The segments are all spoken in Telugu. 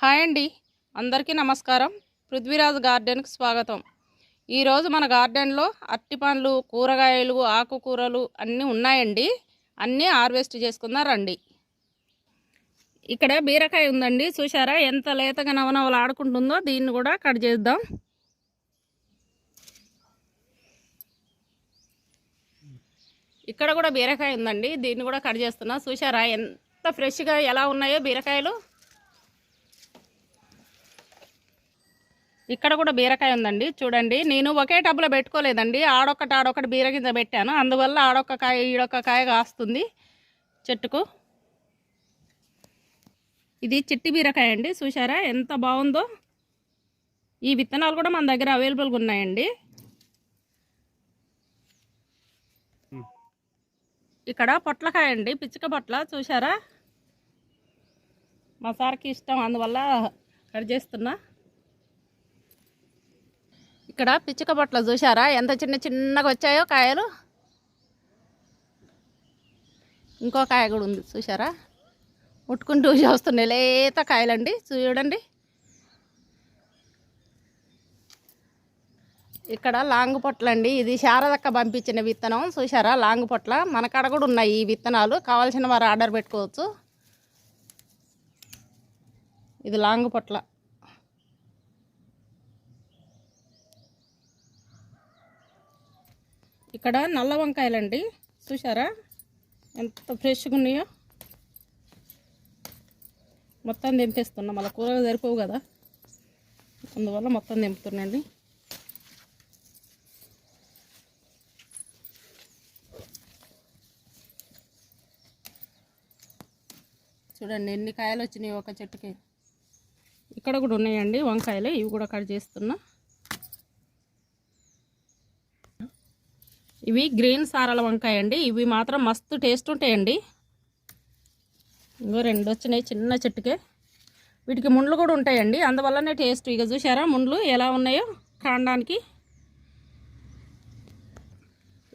హాయ్ అండి. అందరికీ నమస్కారం. పృథ్వీరాజ్ గార్డెన్కి స్వాగతం. ఈరోజు మన గార్డెన్లో అరటి పండ్లు కూరగాయలు ఆకుకూరలు అన్నీ ఉన్నాయండి. అన్నీ హార్వెస్ట్ చేసుకుందాం రండి. ఇక్కడ బీరకాయ ఉందండి. చూసారా ఎంత లేతగా నవనవలు ఆడుకుంటుందో దీన్ని కూడా కట్ చేద్దాం. ఇక్కడ కూడా బీరకాయ ఉందండి. దీన్ని కూడా కట్ చేస్తున్నా. చూసారా ఎంత ఫ్రెష్గా ఎలా ఉన్నాయో బీరకాయలు. ఇక్కడ కూడా బీరకాయ ఉందండి చూడండి. నేను ఒకే టబ్లో పెట్టుకోలేదండి. ఆడొక్కటి ఆడొక్కటి బీర గింజ పెట్టాను. అందువల్ల ఆడొక్క కాయ ఈడొక్క కాయ కాస్తుంది చెట్టుకు. ఇది చిట్టి బీరకాయ అండి చూసారా ఎంత బాగుందో. ఈ విత్తనాలు కూడా మన దగ్గర అవైలబుల్గా ఉన్నాయండి. ఇక్కడ పొట్లకాయ అండి పిచ్చిక పొట్ల చూసారా మా సార్కి ఇష్టం అందువల్ల కట్ చేస్తున్నా. ఇక్కడ పిచ్చుక పొట్ల చూసారా ఎంత చిన్న చిన్నగా వచ్చాయో కాయలు? ఇంకో కాయ కూడా ఉంది చూసారా ముట్టుకుంటూ చూస్తున్నాయి లేత కాయలండి. చూడండి. ఇక్కడ లాంగ్ పొట్లండి. ఇది శారదక్క పంపించిన విత్తనం చూసారా లాంగ్ పొట్ల. మన కాడ కూడా ఉన్నాయి ఈ విత్తనాలు. కావాల్సిన వారు ఆర్డర్ పెట్టుకోవచ్చు. ఇది లాంగ్ పొట్ల. ఇక్కడ నల్ల వంకాయలండి. చూసారా ఎంత ఫ్రెష్గా ఉన్నాయో. మొత్తం దింపేస్తున్నా మళ్ళీ కూరలు సరిపోవు కదా. అందువల్ల మొత్తం దింపుతున్నాండి చూడండి ఎన్ని కాయలు వచ్చినాయి ఒక చెట్టుకి. ఇక్కడ కూడా ఉన్నాయండి వంకాయలు. ఇవి కూడా కట్ చేస్తున్నా. ఇవి గ్రీన్ సారాల వంకాయ అండి ఇవి మాత్రం మస్తు టేస్ట్ ఉంటాయండి. ఇంకో రెండు వచ్చినాయి చిన్న చెట్టుకే. వీటికి ముండ్లు కూడా ఉంటాయండి. అందువల్లనే టేస్ట్. ఇక చూసారా ముండ్లు ఎలా ఉన్నాయో కాండానికి.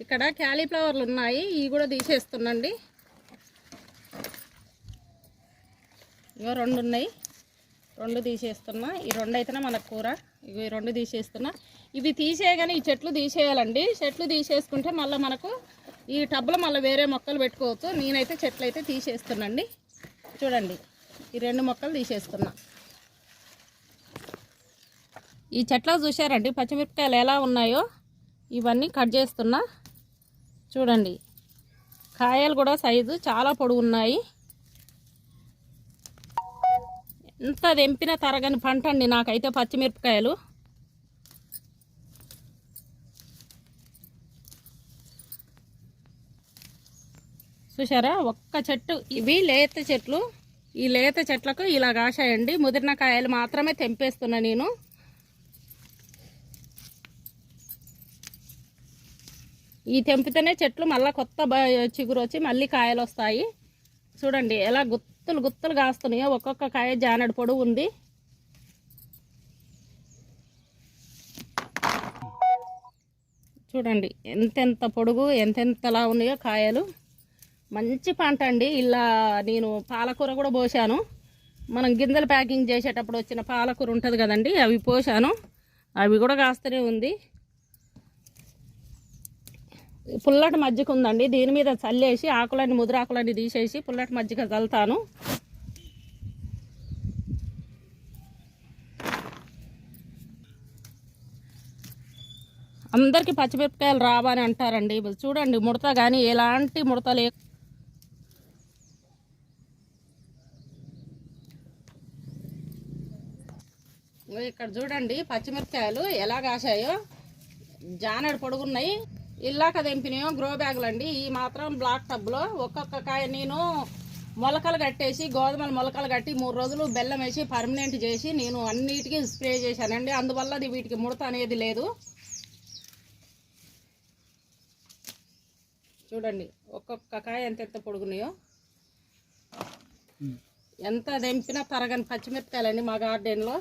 ఇక్కడ క్యాలీఫ్లవర్లు ఉన్నాయి. ఇవి కూడా తీసేస్తున్నాండి. ఇవో రెండు ఉన్నాయి. రెండు తీసేస్తున్నా. ఈ రెండు అయితేనే మనకు కూర. ఇవి రెండు తీసేస్తున్నా. ఇవి తీసేయగానే ఈ చెట్లు తీసేయాలండి. చెట్లు తీసేసుకుంటే మళ్ళీ మనకు ఈ టబ్లో మళ్ళీ వేరే మొక్కలు పెట్టుకోవచ్చు. నేనైతే చెట్లు అయితే తీసేస్తున్నాండి. చూడండి ఈ రెండు మొక్కలు తీసేస్తున్నా. ఈ చెట్లో చూసారండి పచ్చిమిరపకాయలు ఎలా ఉన్నాయో? ఇవన్నీ కట్ చేస్తున్నా. చూడండి కాయలు కూడా సైజు చాలా పొడుగు ఉన్నాయి. ఎంత తెంపిన తరగని పంట అండి నాకైతే పచ్చిమిరపకాయలు. చూసారా ఒక్క చెట్టు ఇవి లేత చెట్లు. ఈ లేత చెట్లకు ఇలా కాశాయండి ముదిరిన కాయలు మాత్రమే తెంపేస్తున్నా నేను. ఈ తెంపితేనే చెట్లు మళ్ళీ కొత్త బ- చిగురు వచ్చి మళ్ళీ కాయలు వస్తాయి. చూడండి ఎలా గుత్తులు గుత్తులు కాస్తున్నాయో. ఒక్కొక్క కాయ జానడు పొడవు ఉంది. చూడండి ఎంతెంత పొడుగు ఎంతెంతలా ఉన్నాయో కాయలు. మంచి పంట అండి. ఇలా నేను పాలకూర కూడా పోసాను. మనం గింజలు ప్యాకింగ్ చేసేటప్పుడు వచ్చిన పాలకూర ఉంటుంది కదండి అవి పోసాను. అవి కూడా కాస్తూనే ఉంది. పుల్లటి మజ్జిగ ఉందండి. దీని మీద చల్లేసి ఆకులన్నీ ముదురాకులన్నీ తీసేసి పుల్లటి మజ్జిగ చల్లుతాను. అందరికీ పచ్చిమిరపకాయలు రావని అంటారండి. చూడండి ముడత కానీ ఎలాంటి ముడత లేకుండా ఇక్కడ చూడండి పచ్చిమిరపకాయలు ఎలా కాశాయో. జానెడు పొడుగున్నాయి. ఇల్లాక తెంపినాయో గ్రో బ్యాగులు అండి. ఈ మాత్రం బ్లాక్ టబ్లో ఒక్కొక్క కాయ నేను మొలకలు కట్టేసి గోధుమలు మొలకలు కట్టి మూడు రోజులు బెల్లం వేసి పర్మనెంట్ చేసి నేను అన్నిటికీ స్ప్రే చేశానండి. అందువల్ల అది వీటికి ముడత అనేది లేదు. చూడండి ఒక్కొక్క కాయ ఎంత ఎంత పొడుగున్నాయో. ఎంత తెంపినా తరగని పచ్చిమిరపకాయలండి మా గార్డెన్లో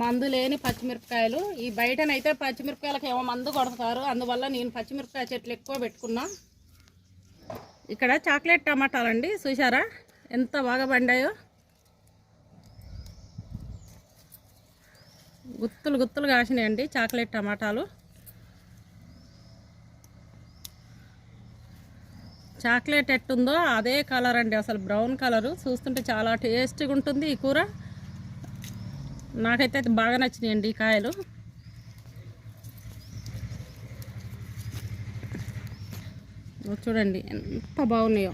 మందు లేని పచ్చిమిరపకాయలు. ఈ బయటనైతే పచ్చిమిరపకాయలకు ఏమో మందు కొడతారు. అందువల్ల నేను పచ్చిమిరపకాయ చెట్లు ఎక్కువ పెట్టుకున్నా. ఇక్కడ చాక్లెట్ టమాటాలు అండి చూసారా ఎంత బాగా పండాయో. గుత్తులు గుత్తులు కాసినాయండి చాక్లెట్ టమాటాలు. చాక్లెట్ ఎట్టుందో అదే కలర్ అండి అసలు బ్రౌన్ కలరు. చూస్తుంటే చాలా టేస్టీగా ఉంటుంది ఈ కూర. నాకైతే బాగా నచ్చినాయండి ఈ కాయలు. చూడండి ఎంత బాగున్నాయో.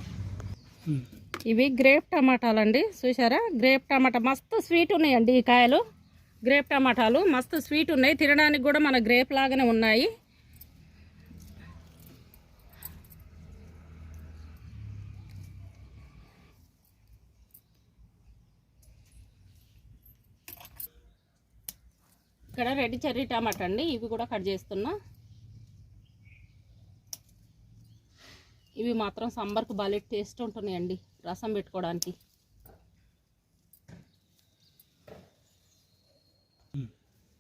ఇవి గ్రేప్ టమాటాలండి చూసారా గ్రేప్ టమాటా మస్తు స్వీట్ ఉన్నాయండి ఈ కాయలు. గ్రేప్ టమాటాలు మస్తు స్వీట్ ఉన్నాయి. తినడానికి కూడా మన గ్రేప్ లాగానే ఉన్నాయి. ఇక్కడ రెడ్ చెర్రీ టమాటా అండి ఇవి కూడా కట్ చేస్తున్నా. ఇవి మాత్రం సాంబార్కు బాగా టేస్ట్ ఉంటున్నాయండి రసం పెట్టుకోవడానికి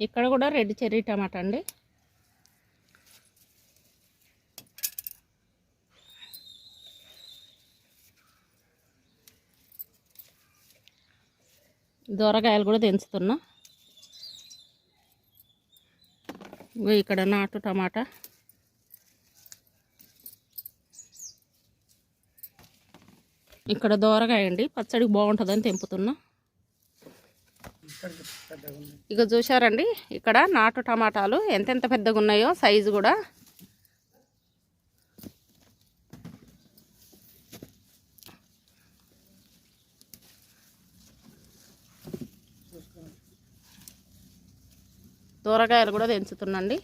ఇక్కడ కూడా రెడ్ చెర్రీ టమాటా అండి. దూరకాయలు కూడా దించుతున్నా ఇగో ఇక్కడ నాటు టమాటా. ఇక్కడ దోరకాయ అండి. పచ్చడికి బాగుంటుందని తెంపుతున్నా. ఇక చూశారండి ఇక్కడ నాటు టమాటాలు ఎంతెంత పెద్దగా ఉన్నాయో సైజు కూడా. దూరకాయలు కూడా తెంచుతున్నాండి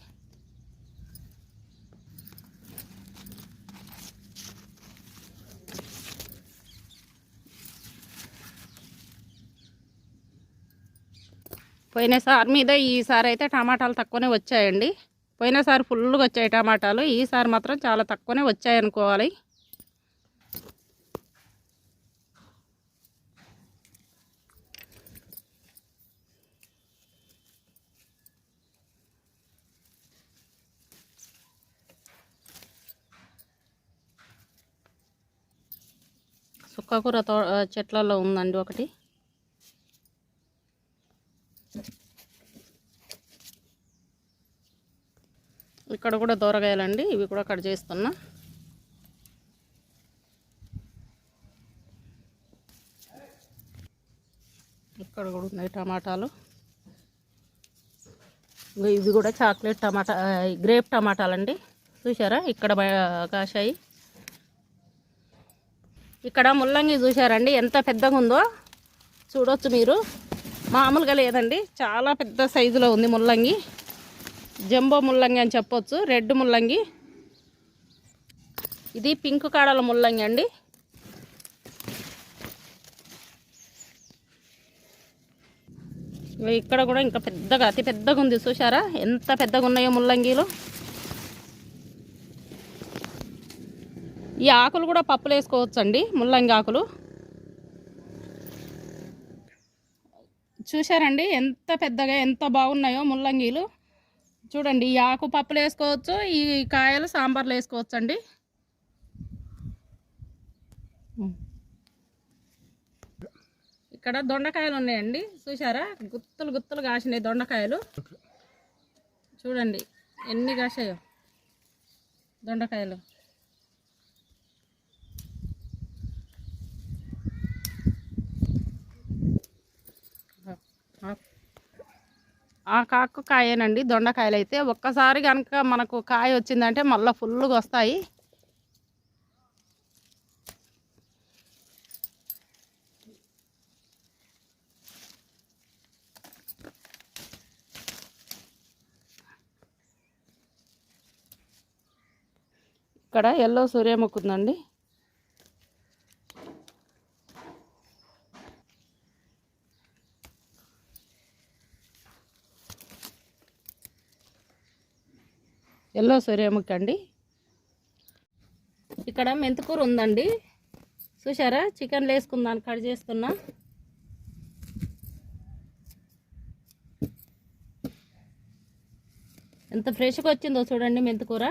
పోయినసారి మీద ఈసారి అయితే టమాటాలు తక్కువనే వచ్చాయండి. పోయినసారి ఫుల్గా వచ్చాయి టమాటాలు. ఈసారి మాత్రం చాలా తక్కువనే వచ్చాయనుకోవాలి. అనుకోవాలి తో చెట్లలో ఉందండి ఒకటి. ఇక్కడ కూడా దూరగాయలండి ఇవి కూడా కట్ చేస్తున్నా. ఇక్కడ కూడా ఉన్నాయి టమాటాలు. ఇవి కూడా చాక్లెట్ టమాటా గ్రేప్ టమాటాలండి. చూసారా ఇక్కడ కాశాయి ఇక్కడ ముల్లంగి చూసారండి ఎంత పెద్దగా ఉందో చూడొచ్చు మీరు. మామూలుగా లేదండి చాలా పెద్ద సైజులో ఉంది ముల్లంగి. జంబో ముల్లంగి అని చెప్పొచ్చు రెడ్ ముల్లంగి. ఇది పింక్ కాడల ముల్లంగి అండి. ఇక్కడ కూడా ఇంకా పెద్దగా అతి పెద్దగా ఉంది చూసారా ఎంత పెద్దగా ఉన్నాయో ముల్లంగిలో. ఈ ఆకులు కూడా పప్పులు వేసుకోవచ్చు అండి ముల్లంగి ఆకులు. చూశారండి ఎంత పెద్దగా ఎంత బాగున్నాయో ముల్లంగీలు. చూడండి ఈ ఆకు పప్పులు వేసుకోవచ్చు ఈ కాయలు సాంబార్లు వేసుకోవచ్చు అండి ఇక్కడ దొండకాయలు ఉన్నాయండి చూసారా గుత్తులు గుత్తులు కాసినాయి దొండకాయలు. చూడండి ఎన్ని కాసాయో దొండకాయలు. ఆ కాకు కాయేనండి. దొండకాయలు అయితే ఒక్కసారి కనుక మనకు కాయ వచ్చిందంటే మళ్ళీ ఫుల్గా వస్తాయి. ఇక్కడ ఎల్లో సూర్యముఖి ఉందండి ఎల్లో సూర్యముఖి అండి ఇక్కడ మెంతికూర ఉందండి. చూసారా చికెన్ వేసుకుందాను కట్ చేస్తున్నా. ఎంత ఫ్రెష్గా వచ్చిందో చూడండి మెంతికూర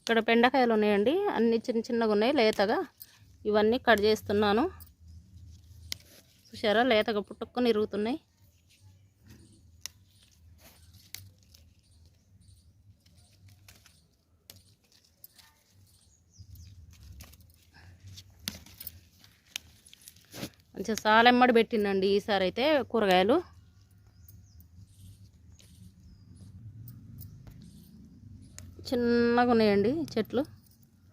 ఇక్కడ బెండకాయలు ఉన్నాయండి. అన్ని చిన్న చిన్నగా ఉన్నాయి లేతగా. ఇవన్నీ కట్ చేస్తున్నాను. చూసారా? లేతగా పుట్టుకొని ఇరుగుతున్నాయి. మంచిగా సాలెమ్మడి పెట్టిందండి ఈసారి అయితే కూరగాయలు. చిన్నగా ఉన్నాయండి చెట్లు.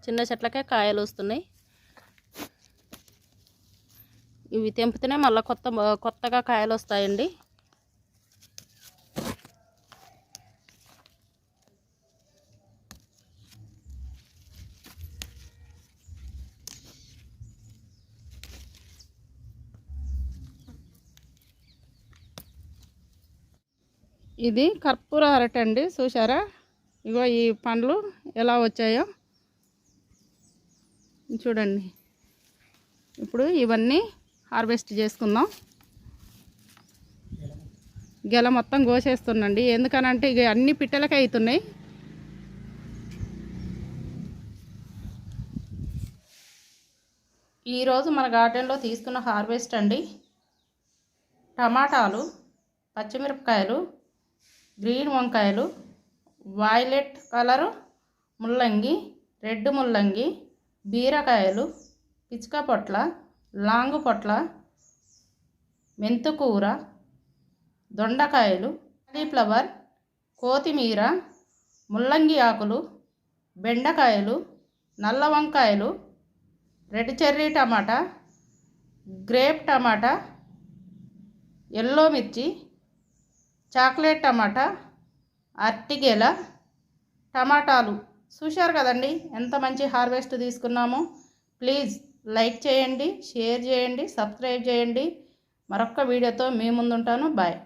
చిన్న చెట్లకే కాయలు వస్తున్నాయి. ఇవి తెంపితేనే మళ్ళీ కొత్త కొత్తగా కాయలు వస్తాయండి ఇది కర్పూర అరటి అండి చూసారా ఇగో ఈ పండ్లు ఎలా వచ్చాయో. చూడండి. ఇప్పుడు ఇవన్నీ హార్వెస్ట్ చేసుకుందాం. గెల మొత్తం కోసేస్తుండండి. ఎందుకనంటే ఇక అన్ని పిట్టలకే అవుతున్నాయి ఈరోజు మన గార్డెన్లో తీసుకున్న హార్వెస్ట్ అండి. టమాటాలు పచ్చిమిరపకాయలు గ్రీన్ వంకాయలు వైలెట్ కలరు ముల్లంగి రెడ్ ముల్లంగి బీరకాయలు పిచ్చుక పొట్ల లాంగు పొట్ల మెంతుకూర దొండకాయలు కాలీఫ్లవర్ కొత్తిమీర ముల్లంగి ఆకులు బెండకాయలు నల్ల వంకాయలు red cherry tomato grape tomato yellow మిర్చి చాక్లెట్ టమాటా అరటిగెల టమాటాలు. చూశారు కదండి ఎంత మంచి హార్వెస్ట్ తీసుకున్నామో. ప్లీజ్ లైక్ చేయండి షేర్ చేయండి సబ్స్క్రైబ్ చేయండి. మరొక్క వీడియోతో మీ ముందుంటాను. బాయ్.